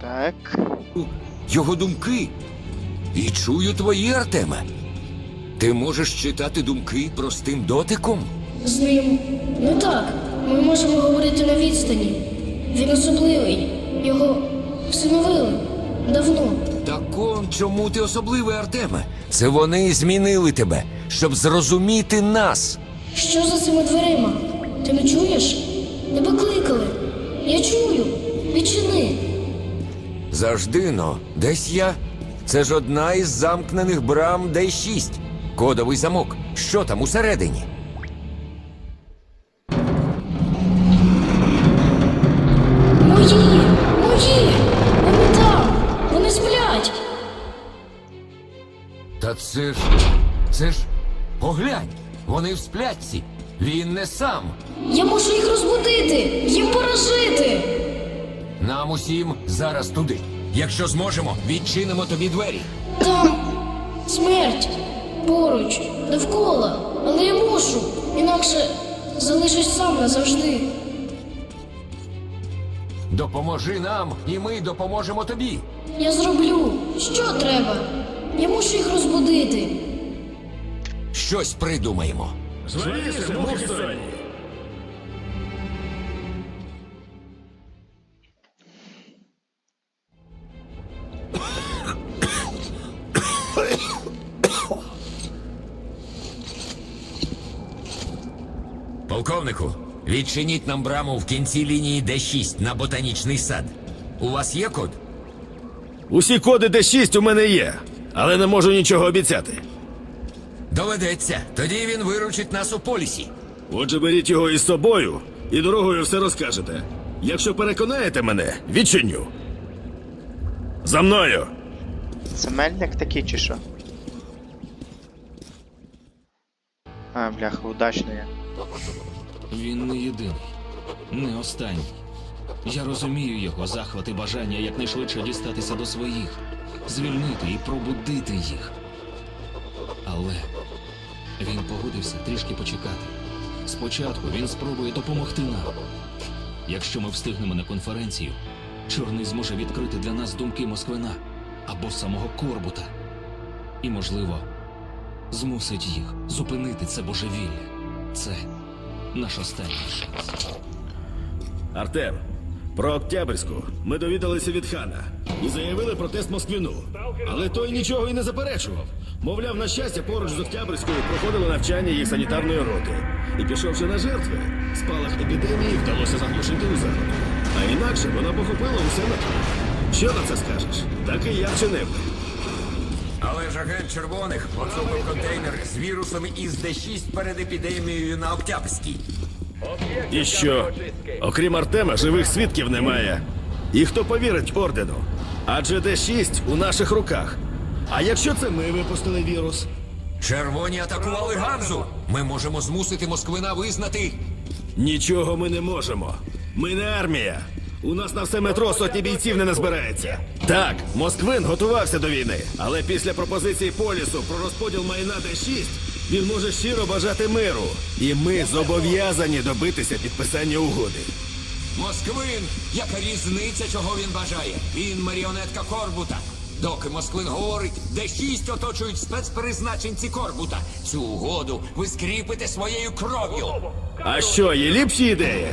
Так. його думки. І чую твої, Артеме. Ти можеш читати думки простим дотиком? З ним. Ну так, ми можемо говорити на відстані. Він особливий. Його всиновили давно. Так он чому ти особливий, Артеме? Це вони змінили тебе, щоб зрозуміти нас. Що за цими дверима? Ти не чуєш? Тебе кликали. Я чую. Відчини. Завжди но, десь я. Це ж одна із замкнених брам Д6. Кодовий замок. Що там усередині? Мої! Мої! Вони там! Вони сплять! Та це ж. Це ж. Поглянь, вони в сплятці. Він не сам. Я мушу їх розбудити! Їм пора жити! Нам усім зараз туди. Якщо зможемо, відчинимо тобі двері. Там смерть поруч, довкола, але я мушу, інакше залишусь сам назавжди. Допоможи нам, і ми допоможемо тобі. Я зроблю, що треба. Я мушу їх розбудити. Щось придумаємо. Полковнику, відчиніть нам браму в кінці лінії Д6 на ботанічний сад. У вас є код? Усі коди Д6 у мене є, але не можу нічого обіцяти. Доведеться. Тоді він виручить нас у полісі. Отже, беріть його із собою і дорогою все розкажете. Якщо переконаєте мене, відчиню. За мною! Це мельник такий чи що? А, бляха, удачно я. Він не єдиний, не останній. Я розумію його захват і бажання якнайшвидше дістатися до своїх, звільнити і пробудити їх. Але він погодився трішки почекати. Спочатку він спробує допомогти нам. Якщо ми встигнемо на конференцію, чорний зможе відкрити для нас думки Москвина або самого Корбута. І, можливо, змусить їх зупинити це божевілля. Це наш останній шанс. Артем, про Октябрьську ми довідалися від хана і заявили протест Москвину. Але той нічого і не заперечував. Мовляв, на щастя, поруч з Октябрьською проходило навчання їх санітарної роти. І пішовши на жертви, спалах епідемії вдалося заглушити у зароду. А інакше вона похопила усе на. Що на це скажеш? Так і я вчинив. Агент червоних поцупив контейнер з вірусом із Д6 перед епідемією на Октябрській. І що? Окрім Артема, живих свідків немає. І хто повірить ордену? Адже Д6 у наших руках. А якщо це ми випустили вірус? Червоні атакували Ганзу. Ми можемо змусити Москвина визнати. Нічого ми не можемо. Ми не армія. У нас на все метро сотні бійців не назбирається. Так, Москвин готувався до війни, але після пропозиції полісу про розподіл майна Д6 він може щиро бажати миру. І ми зобов'язані добитися підписання угоди. Москвин, яка різниця, чого він бажає? Він маріонетка Корбута. Доки Москвин говорить, Д6 оточують спецпризначенці Корбута. Цю угоду ви скріпите своєю кров'ю. А що, є ліпші ідеї?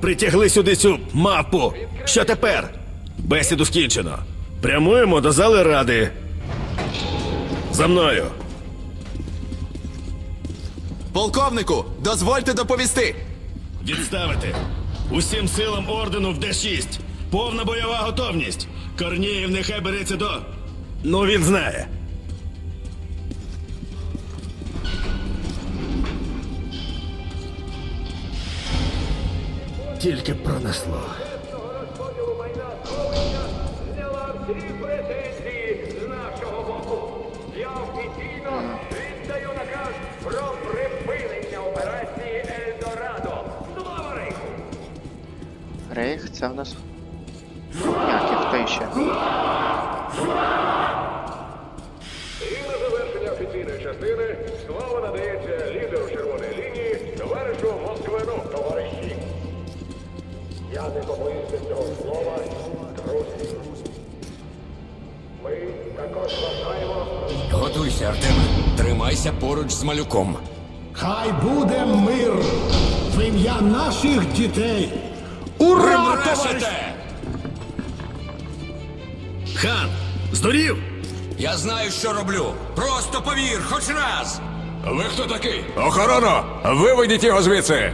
Притягли сюди цю мапу. Що тепер? Бесіду скінчено. Прямуємо до зали ради. За мною. Полковнику, дозвольте доповісти. Відставити. Усім силам ордену в Д6. Повна бойова готовність. Корнієв нехай береться до. Ну, він знає. Тільки пронесло. Всі претензії з нашого боку. Я офіційно віддаю наказ про припинення операції Ельдорадо. Слава Рейху! Рейх, це в нас. Як хто ще? Завершення офіційної частини слово надається лідеру червоної лінії, товаришу Москвину, товариші. Я не побоюся цього Готуйся, Артеме. Тримайся поруч з малюком. Хай буде мир в ім'я наших дітей. Ура, товариш! Хан! Здурів! Я знаю, що роблю. Просто повір, хоч раз. Ви хто такий? Охорона! Виведіть його звідси!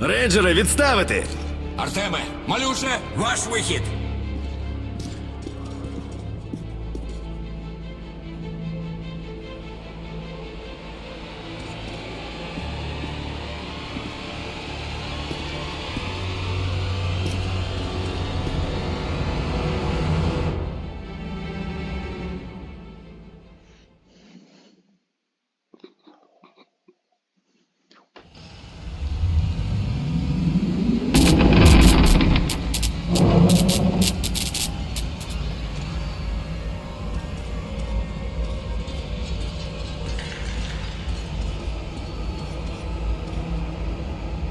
Рейнджери, відставити! Артеме, малюше, ваш вихід.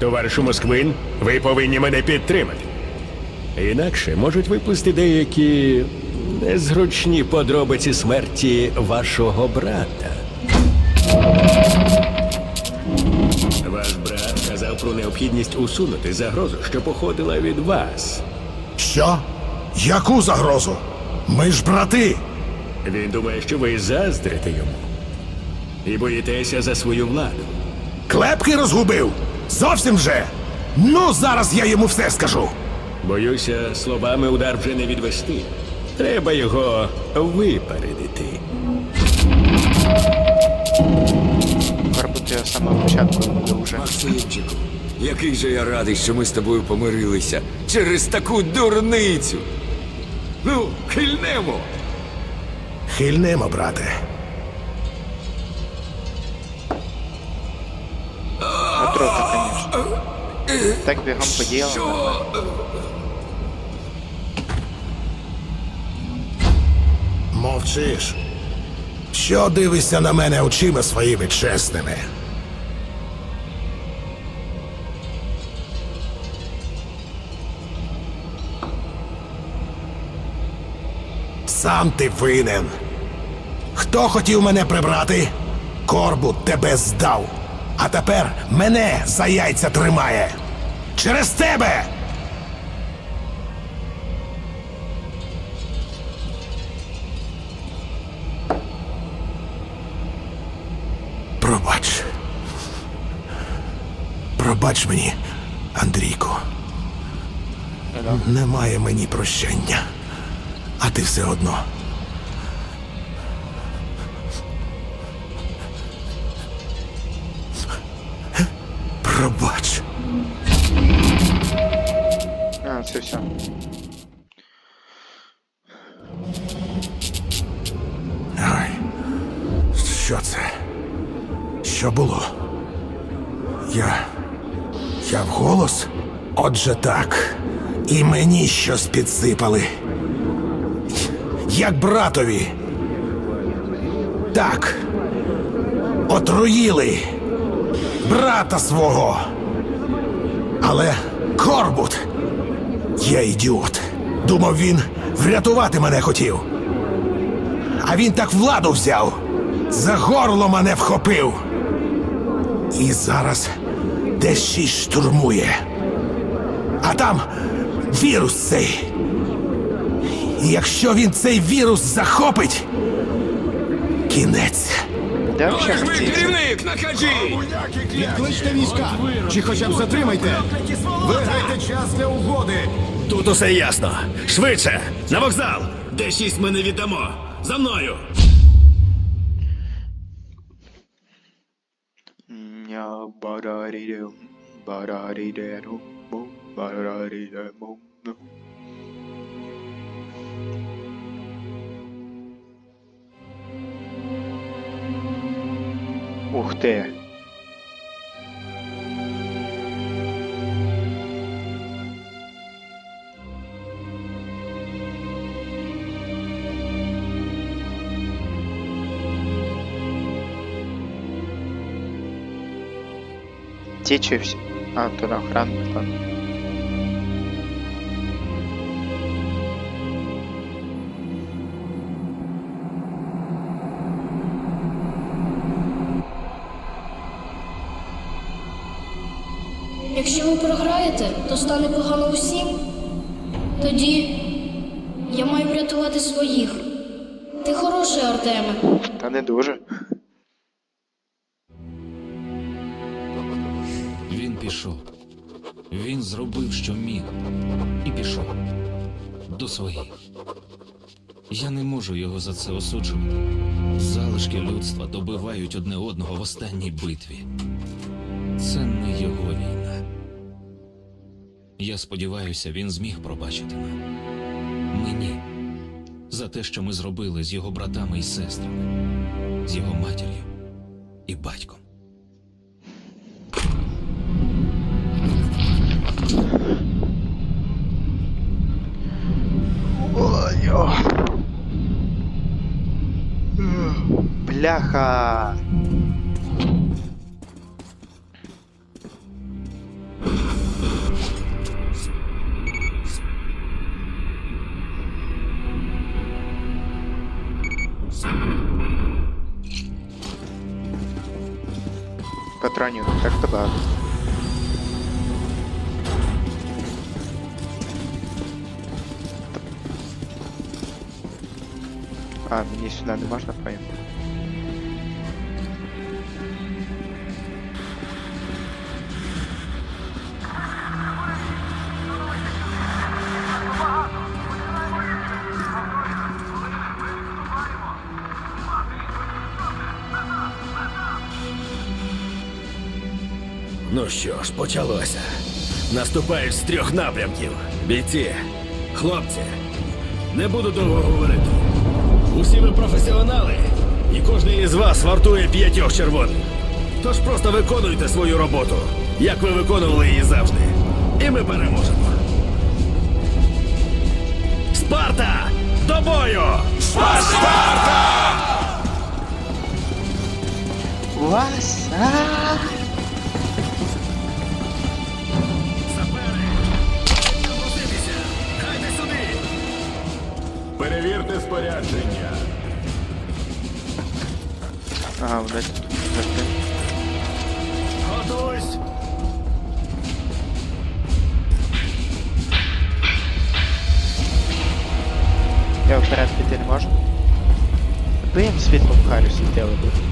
Товаришу Москвин, ви повинні мене підтримати. Інакше можуть виплисти деякі незручні подробиці смерті вашого брата. Ваш брат казав про необхідність усунути загрозу, що походила від вас. Що? Яку загрозу? Ми ж брати. Він думає, що ви заздрите йому і боїтеся за свою владу. Клепки розгубив. Зовсім же. Ну, зараз я йому все скажу. Боюся, словами удар вже не відвести. Треба його випередити. Я з початку не дуже. Максимчику, який же я радий, що ми з тобою помирилися через таку дурницю. Ну, хильнемо. Хильнемо, брате. Так бігом поділимо. Мовчиш. Що дивишся на мене очима своїми чесними? Сам ти винен. Хто хотів мене прибрати? Корбут тебе здав. А тепер мене за яйця тримає. Через тебе! Пробач. Пробач мені, Андрійку. Немає мені прощення. А ти все одно. А, це все. Ой. Що це? Що було? Я. Я вголос? Отже так. І мені щось підсипали. Як братові. Так. Отруїли. Брата свого. Але Корбут. Я ідіот. Думав, він врятувати мене хотів. А він так владу взяв. За горло мене вхопив. І зараз десь щось штурмує. А там вірус цей. І якщо він цей вірус захопить, кінець. Де керівник, накажіть! Кличте війська, чи хоча б затримайте. Виграйте час для угоди. Тут усе ясно. Швидше! На вокзал! Де шість ми не віддамо! За мною! Ух ти. течью все. А, тут охрана, ладно. Якщо ви програєте, то стане погано усім. Тоді я маю врятувати своїх. Ти хороший, Артеме. Та не дуже. Пішов. Він зробив, що міг, і пішов до своїх. Я не можу його за це осуджувати. Залишки людства добивають одне одного в останній битві. Це не його війна. Я сподіваюся, він зміг пробачити нам. Мені за те, що ми зробили з його братами і сестрами, з його матір'ю і батьком. Бляха. Патронів не так то багато. А, мені сюди не можна поїм. Що ж, почалося. Наступають з трьох напрямків. Бійці, хлопці, не буду довго говорити. Усі ви професіонали, і кожен із вас вартує п'ятьох червоних. Тож просто виконуйте свою роботу, як ви виконували її завжди. І ми переможемо. Спарта! До бою! Вас! А! Перевірте спорядження. Ага, вони тут. завжди. Готуйсь! Я вперед піти не можу. Би їм світлом харю світили би.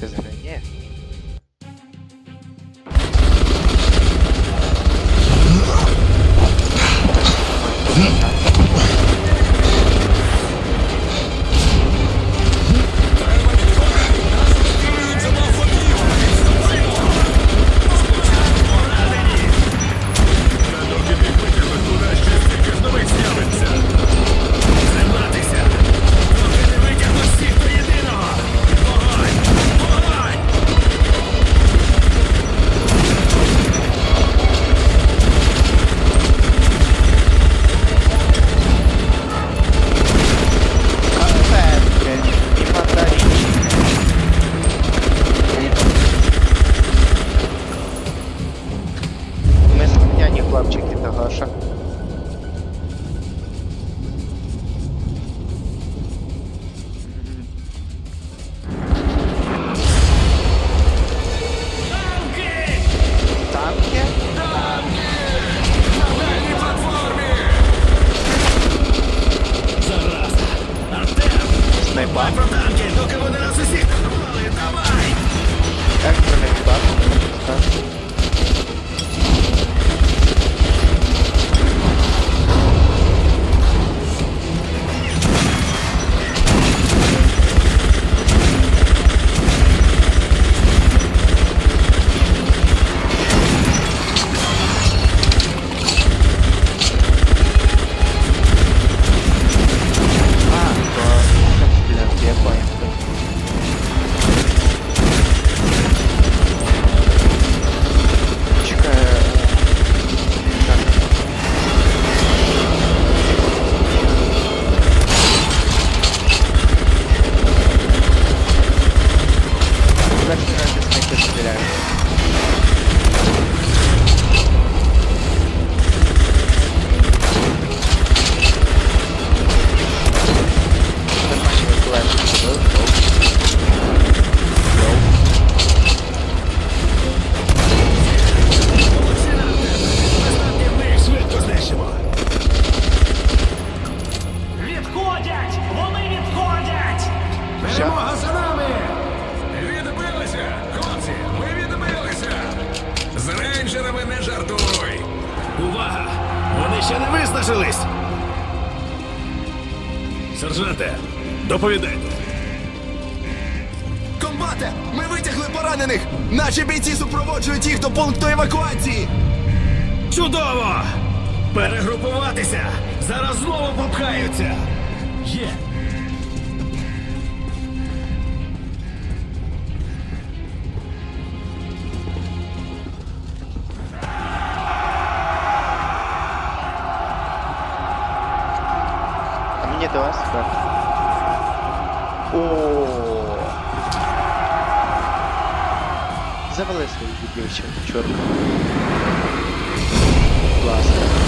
Чого вийти доповідайте. Комбате! Ми витягли поранених! Наші бійці супроводжують їх до пункту евакуації! Чудово! Перегрупуватися! Зараз знову попхаються! Завели свої відбивчі, чорну. Класно. А,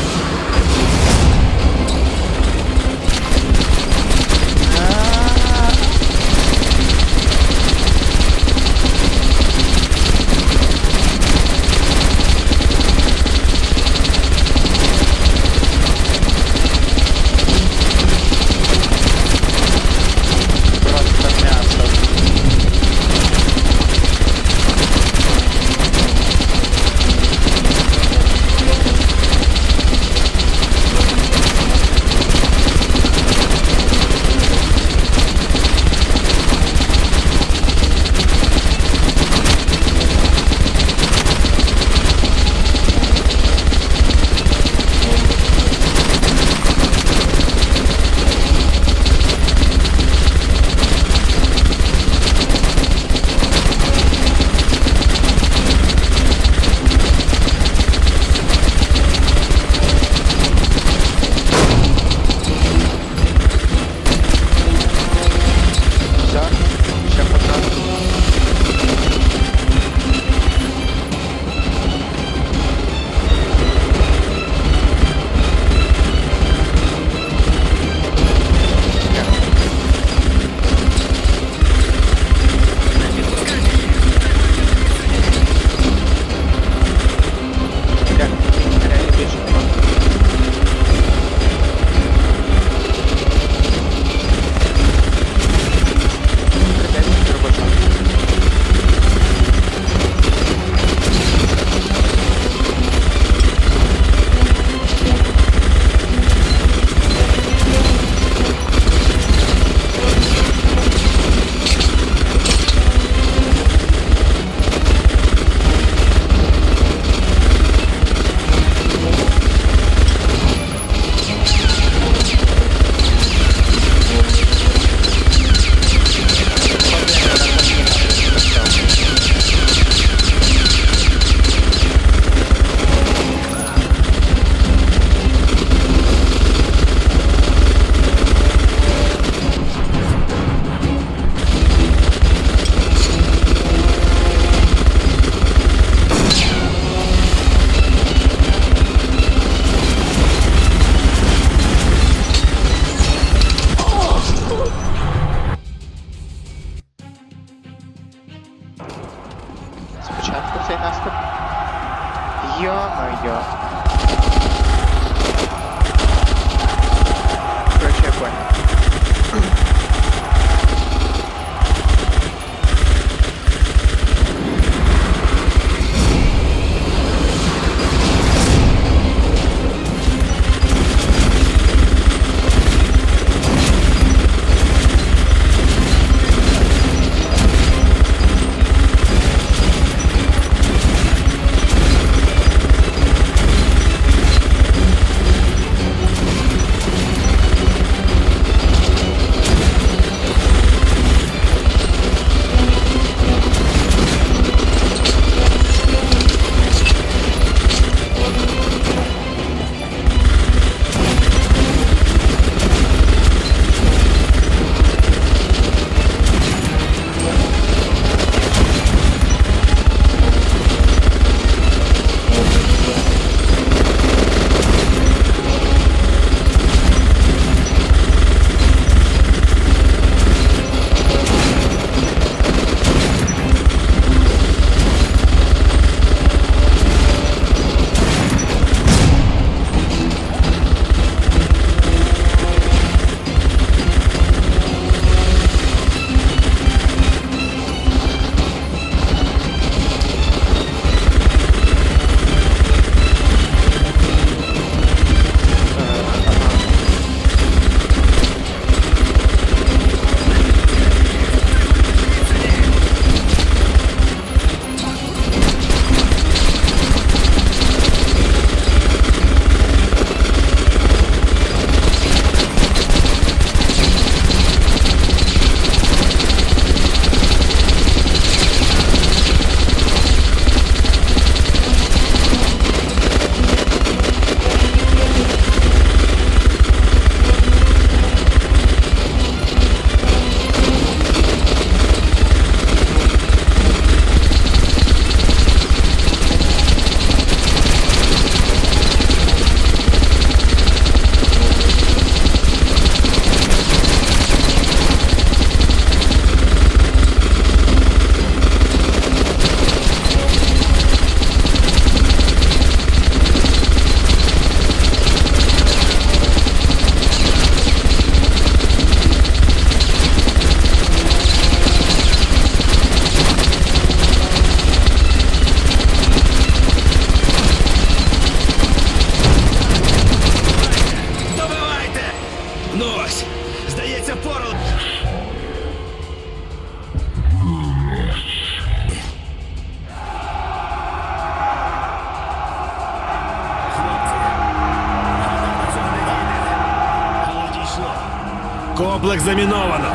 заміновано.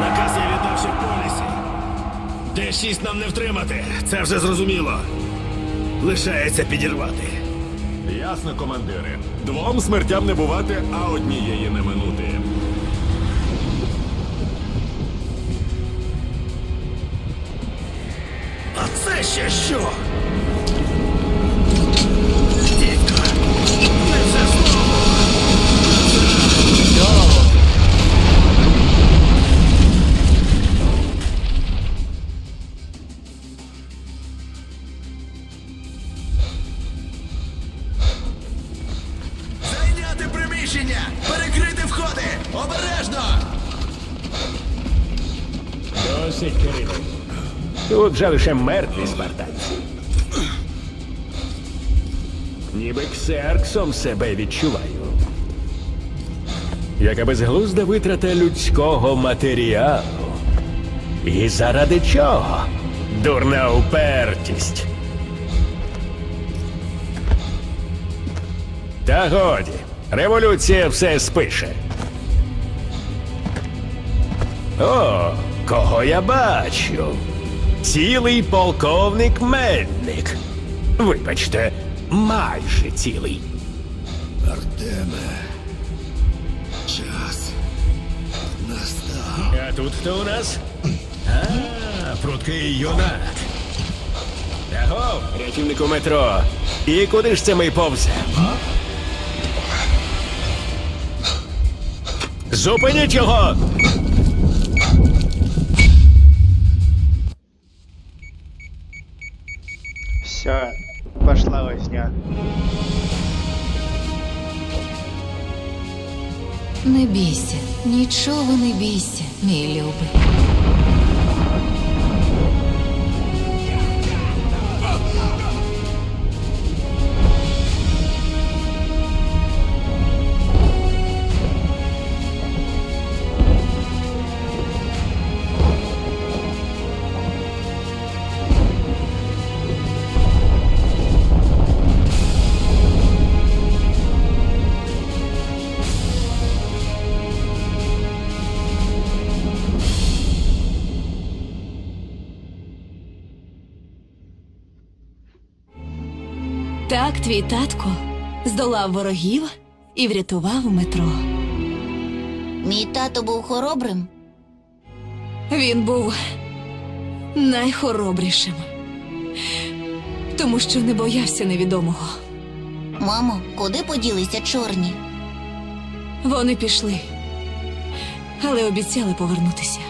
Наказ я віддав ще в полісі. Д-6 нам не втримати. Це вже зрозуміло. Лишається підірвати. Ясно, командири. Двом смертям не бувати, а однієї не минути. А це ще що? Тут же лише мертві спартанці. Ніби ксерксом себе відчуваю. Яка безглузда витрата людського матеріалу. І заради чого? Дурна упертість. Та годі, революція все спише. О, кого я бачу? Цілий полковник Мельник. Вибачте, майже цілий. Артеме. Час. Настав. А тут хто у нас? А, прудкий юнак. Аго, рятівнику метро. І куди ж це ми повземо? Зупиніть його! Все, пошла возня. Не бійся, нічого не бійся, мій любий. Твій татко здолав ворогів і врятував метро. Мій тато був хоробрим. Він був найхоробрішим, тому що не боявся невідомого. Мамо, куди поділися чорні? Вони пішли, але обіцяли повернутися.